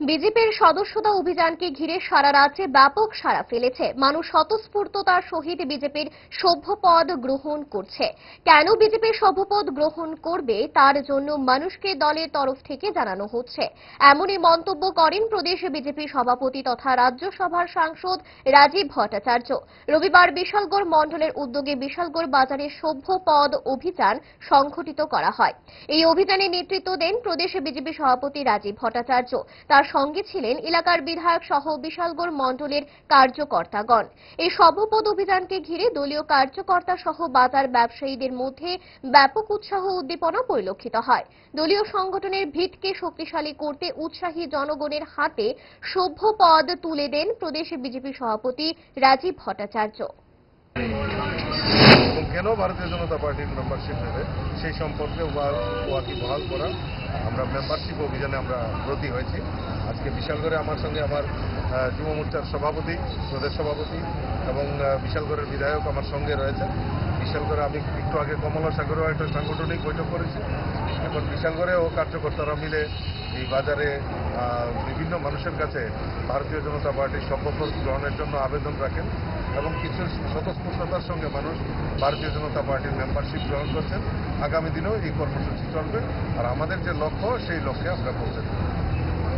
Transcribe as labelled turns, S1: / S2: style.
S1: বিজেপির সদস্যতা অভিযানকে ঘিরে সারা রাজ্যে ব্যাপক সাড়া ফেলেছে। মানুষ স্বতঃস্ফূর্ততার সহিত বিজেপির সভ্যপদ গ্রহণ করছে। কেন বিজেপির সভ্যপদ গ্রহণ করবে তার জন্য মানুষকে দলের তরফ থেকে জানানো হচ্ছে। এমনই মন্তব্য করেন প্রদেশ বিজেপি সভাপতি তথা রাজ্যসভার সাংসদ রাজীব ভট্টাচার্য। রবিবার বিশালগড় মণ্ডলের উদ্যোগে বিশালগড় বাজারে সভ্যপদ অভিযান সংঘটিত করা হয়। এই অভিযানে নেতৃত্ব দেন প্রদেশ বিজেপি সভাপতি রাজীব ভট্টাচার্য। তার সঙ্গে ছিলেন এলাকার বিধায়ক সহ বিশালগড় মণ্ডলের কার্যকর্তাগণ। এই সভ্যপদ অভিযানকে ঘিরে দলীয় কার্যকর্তা সহ বাজার ব্যবসায়ীদের মধ্যে ব্যাপক উৎসাহ উদ্দীপনা পরিলক্ষিত হয়। দলীয় সংগঠনের ভিতকে শক্তিশালী করতে উৎসাহী জনগণের হাতে সভ্য পদ তুলে দেন প্রদেশ বিজেপি সভাপতি রাজীব ভট্টাচার্য।
S2: কেন ভারতীয় জনতা পার্টির মেম্বারশিপ নেবে? সেই সম্পর্কে ওয়াকি বহাল করা। আমরা মেম্বারশিপ অভিযানে আমরা ব্রতী হয়েছি। আজকে বিশালগড়ে আমার সঙ্গে আমার যুব মোর্চার সভাপতি, প্রদেশ সভাপতি এবং বিশালগড়ের বিধায়ক আমার সঙ্গে রয়েছে। বিশালগড়ে আমি একটু আগে কমলা সাগরেও একটা সাংগঠনিক বৈঠক করেছি। এখন বিশালগড়ে ও কার্যকর্তারা মিলে এই বাজারে বিভিন্ন মানুষের কাছে ভারতীয় জনতা পার্টির শপথ গ্রহণের জন্য আবেদন রাখেন এবং কিছু স্বতঃস্ফূর্ততার সঙ্গে মানুষ ভারতীয় জনতা পার্টির মেম্বারশিপ গ্রহণ করছেন। আগামী দিনেও এই কর্মসূচি চলবে আর আমাদের যে লক্ষ্য, সেই লক্ষ্যে আমরা পৌঁছে